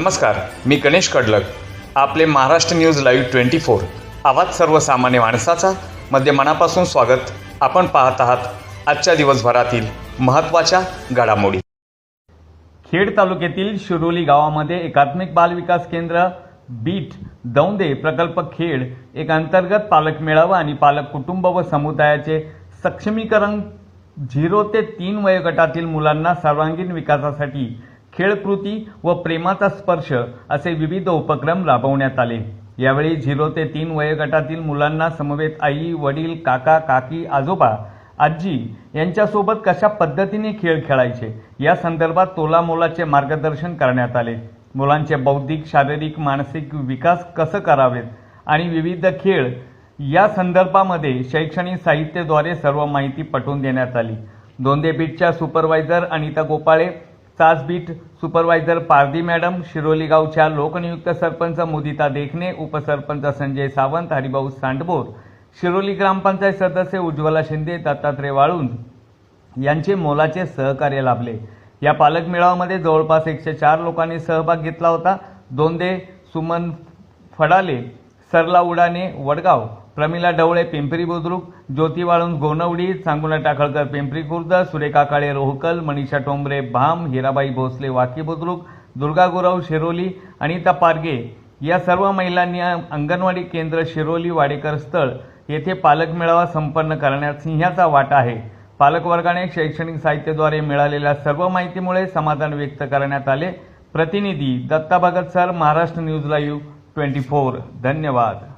नमस्कार मी गणेश कडलक. आपले Maharashtra news live twenty four. आवाज सर्वसामान्य माणसाचा मध्ये मनापासून स्वागत. आपण पाहत आहात आजच्या दिवसभरातील महत्त्वाच्या घडामोडी. खेड तालुक्यातील शिरोली गावामध्ये एकात्मिक बाल विकास केंद्र बीट दौंदे प्रकल्प खेड एक अंतर्गत पालक मेळावा आणि पालक कुटुंब व समुदायाचे सक्षमीकरण झिरो ते तीन वयोगटातील मुलांना सर्वांगीण विकासासाठी खेळकृती व प्रेमाचा स्पर्श असे विविध उपक्रम राबवण्यात आले. यावेळी झिरो ते तीन वयोगटातील मुलांना समवेत आई वडील काका काकी आजोबा आजी यांच्यासोबत कशा पद्धतीने खेळ खेळायचे या संदर्भात तोलामोलाचे मार्गदर्शन करण्यात आले. मुलांचे बौद्धिक शारीरिक मानसिक विकास कसं करावेत आणि विविध खेळ या संदर्भामध्ये शैक्षणिक साहित्याद्वारे सर्व माहिती पटवून देण्यात आली. दोंदेपीठच्या सुपरवायझर अनिता गोपाळे तासबीट सुपरवायझर पारदी मॅडम शिरोली गावच्या लोकनियुक्त सरपंच मुदिता देखणे उपसरपंच संजय सावंत हरिभाऊ सांडबोर शिरोली ग्रामपंचायत सदस्य उज्ज्वला शिंदे दत्तात्रय वाळुंज यांचे मोलाचे सहकार्य लाभले. या पालक मेळाव्यामध्ये जवळपास एकशे चार लोकांनी सहभाग घेतला होता. दोंदे सुमन फडाले सरला उडाने वडगाव प्रमिला ढवळे पिंपरी बुद्रुक ज्योती वाळुंज गोनवडी सांगुला टाकळकर पिंपरी खुर्द सुरेखा काळे रोहकल मनीषा टोंबरे भाम हिराबाई भोसले वाकी बुद्रुक दुर्गा गुरव शिरोली अनिता पारगे या सर्व महिलांनी अंगणवाडी केंद्र शिरोली वाडेकर स्थळ येथे पालक मेळावा संपन्न करण्यात सिंहाचा वाटा आहे. पालकवर्गाने शैक्षणिक साहित्याद्वारे मिळालेल्या सर्व माहितीमुळे समाधान व्यक्त करण्यात आले. प्रतिनिधी Datta Bhagat sir Maharashtra news live twenty four. धन्यवाद.